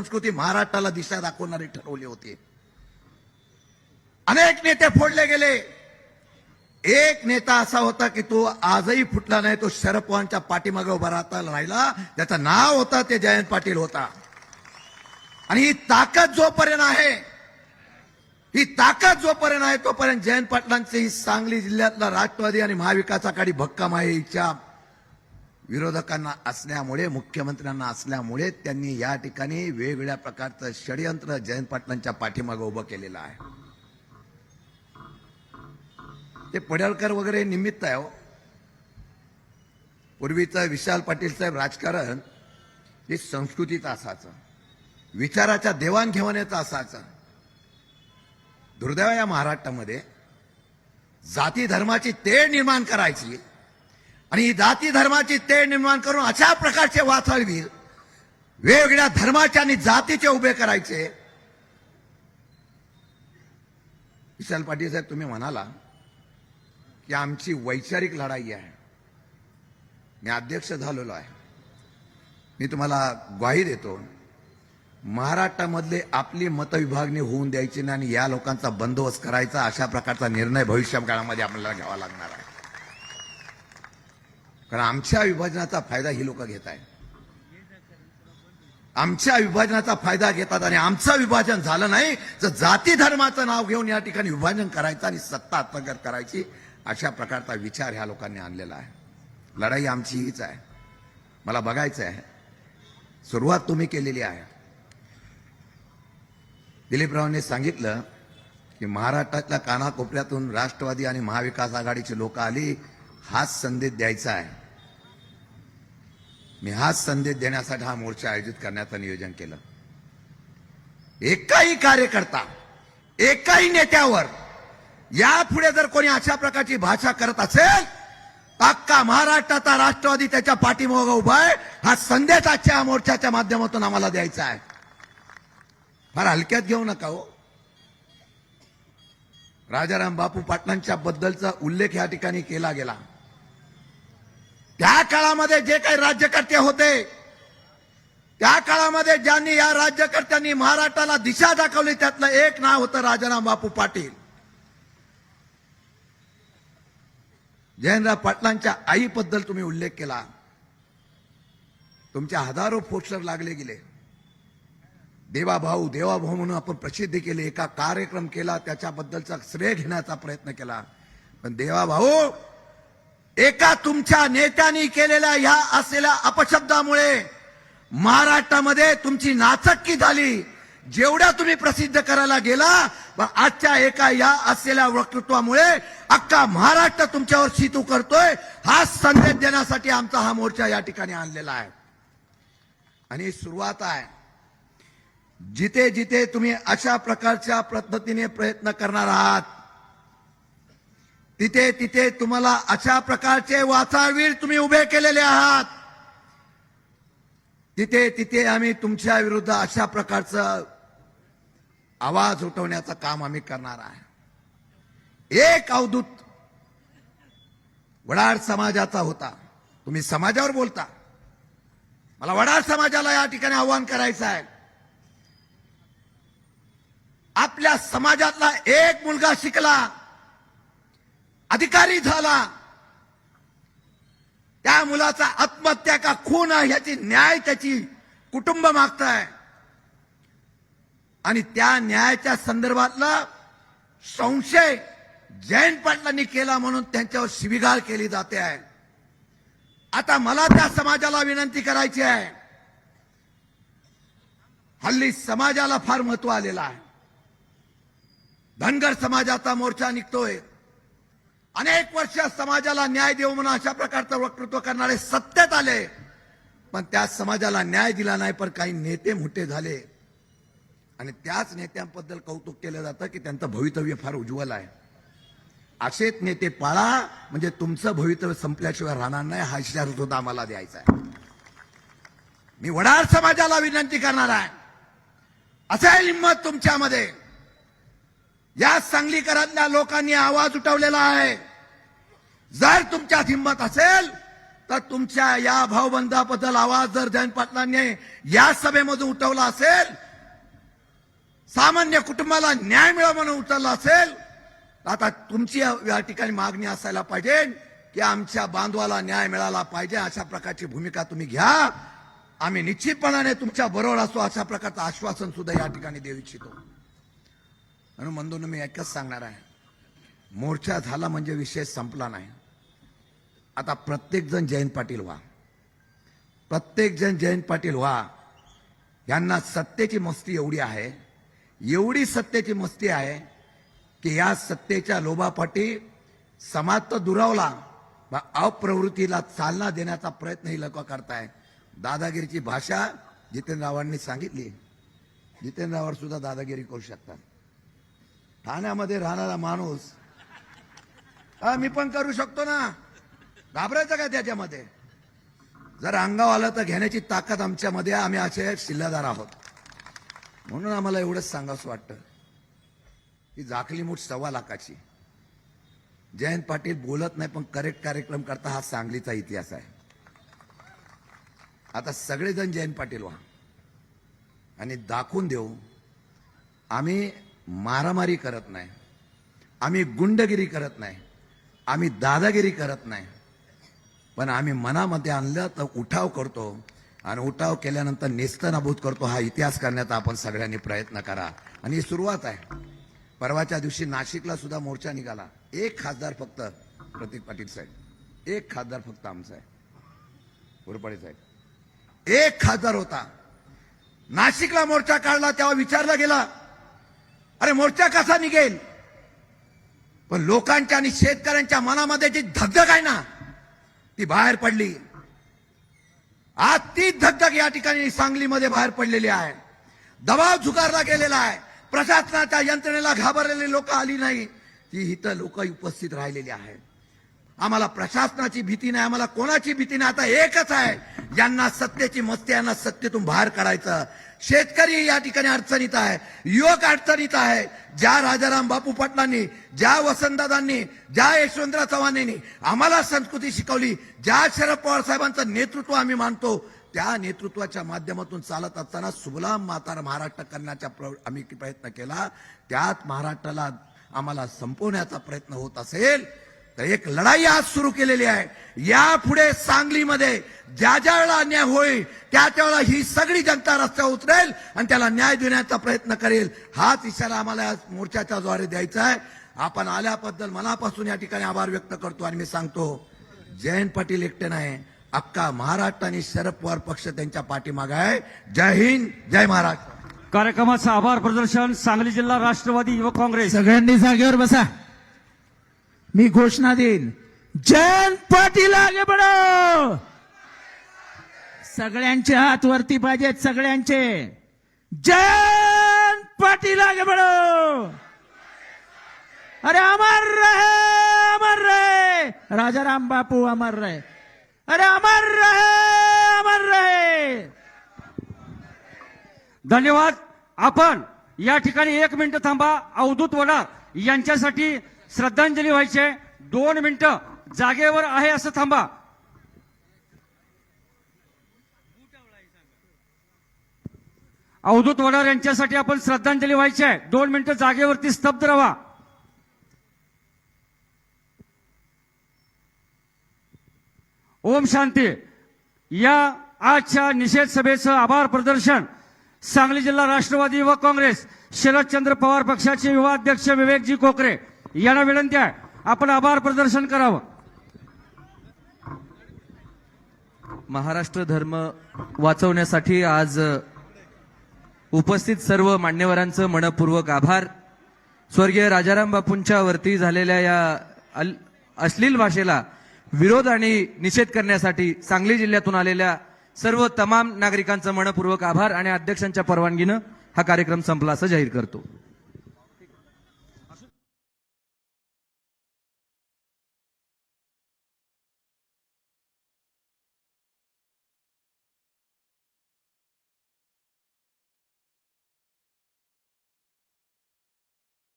संस्कृती महाराष्ट्राला दिशा दाखवणारे ठरवले होते. अनेक नेते फोडले गेले. एक नेता असा होता की तो आजही फुटला नाही तो शरद पवारांच्या पाठीमागे उभा राहता राहिला. त्याचं नाव होता ते जयंत पाटील होता. आणि ही ताकद जोपर्यंत आहे ही ताकद जोपर्यंत आहे तोपर्यंत जयंत पाटलांची ही सांगली जिल्ह्यातला राष्ट्रवादी आणि महाविकास आघाडी भक्कम आहे हिच्या विरोधकांना असल्यामुळे मुख्यमंत्र्यांना असल्यामुळे त्यांनी या ठिकाणी वेगवेगळ्या प्रकारचं षडयंत्र जयंत पाटलांच्या पाठीमागे उभं केलेलं आहे. ते पडळकर वगैरे निमित्त आहे हो. पूर्वीचं विशाल पाटील साहेब राजकारण हे संस्कृतीचं असायचं. विचाराच्या देवाणघेवाणीचं असायचं. दुर्दैव या महाराष्ट्रामध्ये. जाती धर्माची तेढ निर्माण करायची. आणि ही जाती धर्माची तेढ निर्माण करून अशा प्रकारचे वाचाळवीर वेगवेगळ्या धर्माचे आणि जातीचे उभे करायचे. विशाल पाटील साहेब तुम्ही म्हणाला की आमची वैचारिक लढाई आहे. मी अध्यक्ष झालेलो आहे. मी तुम्हाला ग्वाही देतो. महाराष्ट्रामधले आपली मतविभागणी होऊन द्यायची नाही आणि या लोकांचा बंदोबस्त करायचा अशा प्रकारचा निर्णय भविष्य काळामध्ये आपल्याला घ्यावा लागणार आहे. कारण आमच्या विभाजनाचा फायदा ही लोक घेत आहेत. आमच्या विभाजनाचा फायदा घेतात आणि आमचं विभाजन झालं नाही तर जाती धर्माचं नाव घेऊन या ठिकाणी विभाजन करायचं आणि सत्ता हस्तगत करायची अशा प्रकारचा विचार ह्या लोकांनी आणलेला आहे. लढाई आमची हीच आहे. मला बघायचं आहे. सुरुवात तुम्ही केलेली आहे. दिलीपरावांनी सांगितलं की महाराष्ट्रातल्या कानाकोपऱ्यातून राष्ट्रवादी आणि महाविकास आघाडीची लोक आली हाच संदेश द्यायचा आहे. मी हाच संदेश देण्यासाठी हा मोर्चा आयोजित करण्याचं नियोजन केलं. एकाही कार्यकर्ता एकाही नेत्यावर यापुढे जर कोणी अशा प्रकारची भाषा करत असेल अक्का महाराष्ट्राचा राष्ट्रवादी त्याच्या पाठीमागं उभा आहे. हा संदेश आजच्या मोर्चाच्या माध्यमातून आम्हाला द्यायचा आहे. फार हलक्यात घेऊ नका हो. राजाराम बापू पाटलांच्या बद्दलचा उल्लेख या ठिकाणी केला गेला. त्या काळामध्ये जे काही राज्यकर्ते होते त्या काळामध्ये ज्यांनी या राज्यकर्त्यांनी महाराष्ट्राला दिशा दाखवली त्यातलं एक नाव होतं राजाराम बापू पाटील. जयंतराव पाटलांच्या आईबद्दल तुम्ही उल्लेख केला. तुमच्या हजारो पोस्टर लागले गेले. देवाभाऊ देवाभाऊ म्हणून आपण प्रसिद्ध केले एका कार्यक्रम केला त्याच्याबद्दलचा श्रेय घेण्याचा प्रयत्न केला. पण देवाभाऊ एका तुमच्या नेत्यांनी केलेल्या ह्या असलेल्या अपशब्दामुळे महाराष्ट्रामध्ये तुमची नाचक्की झाली. जेवढ्या तुम्ही प्रसिद्ध करायला गेला आजच्या एका या असलेल्या वक्तृत्वामुळे अख्खा महाराष्ट्र तुमच्यावर सीतू करतोय. हा संदेश देण्यासाठी आमचा हा मोर्चा या ठिकाणी आणलेला आहे. आणि सुरुवात आहे. जिथे जिथे तुम्ही अशा प्रकारच्या पद्धतीने प्रयत्न करणार आहात तिथे तिथे तुम्हाला अशा प्रकारचे वाचाळवीर तुम्ही उभे केलेले आहात. तिथे तिथे आम्ही तुमच्या विरुद्ध अशा प्रकारचं आवाज उठवण्याचं काम आम्ही करणार आहे. एक अवधूत वडार समाजाचा होता. तुम्ही समाजावर बोलता. मला वडार समाजाला या ठिकाणी आव्हान करायचं आहे. आपल्या समाजातला एक मुलगा शिकला. अधिकारी झाला. त्या मुलाचा आत्महत्या का खून आहे ह्याची न्याय त्याची कुटुंब मागताय. आणि त्या न्यायाच्या संदर्भातला संशय जयंत पाटलांनी केला म्हणून त्यांच्यावर शिबिगाळ केली जाते आहे. आता मला त्या समाजाला विनंती करायची आहे. हल्ली समाजाला फार महत्त्व आलेलं आहे. धनगर समाजाचा मोर्चा निघतोय. अनेक वर्ष समाजाला न्याय देऊ म्हणून अशा प्रकारचं वक्तृत्व करणारे सत्तेत आले. पण त्या समाजाला न्याय दिला नाही पण काही नेते मोठे झाले. आणि त्याच नेत्यांबद्दल कौतुक केलं जातं की त्यांचं भवितव्य फार उज्ज्वल आहे. असेच नेते पाळा म्हणजे तुमचं भवितव्य संपल्याशिवाय राहणार नाही हा इशारा सुद्धा आम्हाला द्यायचा आहे. मी वडार समाजाला विनंती करणार आहे. असेल हिंमत तुमच्यामध्ये. या सांगलीकरातल्या लोकांनी आवाज उठवलेला आहे. जर तुमच्यात हिंमत असेल तर तुमच्या या भावबंधाबद्दल आवाज जर जयंत पाटलांनी या सभेमधून उठवला असेल सामान्य कुटुंबाला न्याय मिळा म्हणून उचलला असेल आता तुमची या ठिकाणी मागणी असायला पाहिजे की आमच्या बांधवाला न्याय मिळाला पाहिजे अशा प्रकारची भूमिका तुम्ही घ्या. आम्ही निश्चितपणाने तुमच्या बरोबर असो अशा प्रकारचं आश्वासन सुद्धा या ठिकाणी देऊ इच्छितो. म्हणून बंधूंनो मी एकच सांगणार आहे. मोर्चा झाला म्हणजे विषय संपला नाही. आता प्रत्येकजण जैन जयंत पाटील व्हा. प्रत्येकजण जैन जयंत पाटील व्हा. यांना सत्तेची मस्ती एवढी आहे एवढी सत्तेची मस्ती आहे की या सत्तेच्या लोभापाठी समाज तर दुरावला अप्रवृत्तीला चालना देण्याचा प्रयत्न ही लोक करताय. दादागिरीची भाषा जितेंद्र सांगितली. जितेंद्र सुद्धा दादागिरी करू शकतात. ठाण्यामध्ये राहणारा माणूस. हा मी पण करू शकतो ना? घाबरायचं काय त्याच्यामध्ये? जर अंगावर आलं तर घेण्याची ताकद आमच्यामध्ये आम्ही असे शिल्लादार आहोत. म्हणून आम्हाला एवढंच सांगावंसं वाटतं. की झाकली मूठ सव्वा लाखाची. जयंत पाटील बोलत नाही पण करेक्ट कार्यक्रम करता हा सांगलीचा इतिहास आहे. आता सगळेजण जयंत पाटील व्हा. आणि दाखवून देऊ आम्ही मारामारी करत नाही. आम्ही गुंडगिरी करत नाही. आम्ही दादागिरी करत नाही. पण आम्ही मनामध्ये आणलं तर उठाव करतो आणि उठाव केल्यानंतर नेस्तनाभूत करतो. हा इतिहास करण्याचा आपण सगळ्यांनी प्रयत्न करा. आणि ही सुरुवात आहे. परवाच्या दिवशी नाशिकला सुद्धा मोर्चा निघाला. एक खासदार फक्त प्रतीक पाटील साहेब. एक खासदार फक्त आमचा आहे उरपडे साहेब. एक खासदार होता. नाशिकला मोर्चा काढला तेव्हा विचारला गेला अरे मोर्चा कसा निघेल? पण लोकांच्या आणि शेतकऱ्यांच्या मनामध्ये जी धगधग आहे ना ती बाहेर पडली. आज ती धगधग या ठिकाणी सांगलीमध्ये बाहेर पडलेली आहे. दबाव झुकारला गेलेला आहे. प्रशासनाच्या यंत्रणेला घाबरलेली लोक आली नाही. ती इथं लोक उपस्थित राहिलेली आहेत. आम्हाला प्रशासनाची भीती नाही आम्हाला कोणाची भीती नाही. आता एकच आहे यांना सत्तेची मस्ती यांना सत्तेतून बाहेर काढायचं. शेतकरी या ठिकाणी अडचणीत आहे युवक अडचणीत आहे. ज्या राजाराम बापू पाटलांनी ज्या वसंतदादांनी ज्या यशवंतराव चव्हाणांनी आम्हाला संस्कृती शिकवली ज्या शरद पवार साहेबांचं नेतृत्व आम्ही मानतो त्या नेतृत्वाच्या माध्यमातून चालत असताना सुबलाम मातार महाराष्ट्र करण्याचा आम्ही प्रयत्न केला. त्यात महाराष्ट्राला आम्हाला संपवण्याचा प्रयत्न होत असेल तर एक लढाई आज सुरू केलेली आहे. यापुढे सांगलीमध्ये ज्या ज्या वेळेला अन्याय होईल त्या त्या वेळेला ही सगळी जनता रस्त्यावर उतरेल आणि त्याला न्याय देण्याचा प्रयत्न करेल. हाच इशारा आम्हाला या मोर्चाच्या द्वारे द्यायचा आहे. आपण आल्याबद्दल मनापासून या ठिकाणी आभार व्यक्त करतो आणि मी सांगतो जयंत पाटील एकटे नाही. अक्का महाराष्ट्र आणि शरद पवार पक्ष त्यांच्या पाठीमागे आहे. जय हिंद जय महाराष्ट्र. कार्यक्रमाचं आभार प्रदर्शन सांगली जिल्हा राष्ट्रवादी युवक काँग्रेस. सगळ्यांनी जागेवर बसा. मी घोषणा देईन. जयंत पाटील आगे बढो. सगळ्यांचे हात वरती पाहिजेत सगळ्यांचे. जयंत पाटील आगे बढो. अरे अमर रहे अमर रहे. राजाराम बापू अमर रहे. अरे अमर रहे अमर रहे. धन्यवाद. आपण या ठिकाणी एक मिनिट थांबा. अवधूत वडार यांच्यासाठी श्रद्धांजली व्हायची. आहे दोन मिनिटं जागेवर आहे असं थांबा. अवधूत वडार यांच्यासाठी आपण श्रद्धांजली व्हायची आहे. दोन मिनिटं जागेवरती स्तब्ध राहा. ओम शांती. या आजच्या निषेध सभेचं आभार प्रदर्शन सांगली जिल्हा राष्ट्रवादी युवक काँग्रेस शरदचंद्र पवार पक्षाचे युवा अध्यक्ष विवेकजी कोकरे. याला विनंती आहे. आपण आभार प्रदर्शन करावं. महाराष्ट्र धर्म वाचवण्यासाठी आज उपस्थित सर्व मान्यवरांचं मनपूर्वक आभार. स्वर्गीय राजाराम बापूंच्या वरती झालेल्या या अल- अश्लील भाषेला विरोध आणि निषेध करण्यासाठी सांगली जिल्ह्यातून आलेल्या सर्व तमाम नागरिकांचं मनपूर्वक आभार आणि अध्यक्षांच्या परवानगीनं हा कार्यक्रम संपला असं जाहीर करतो.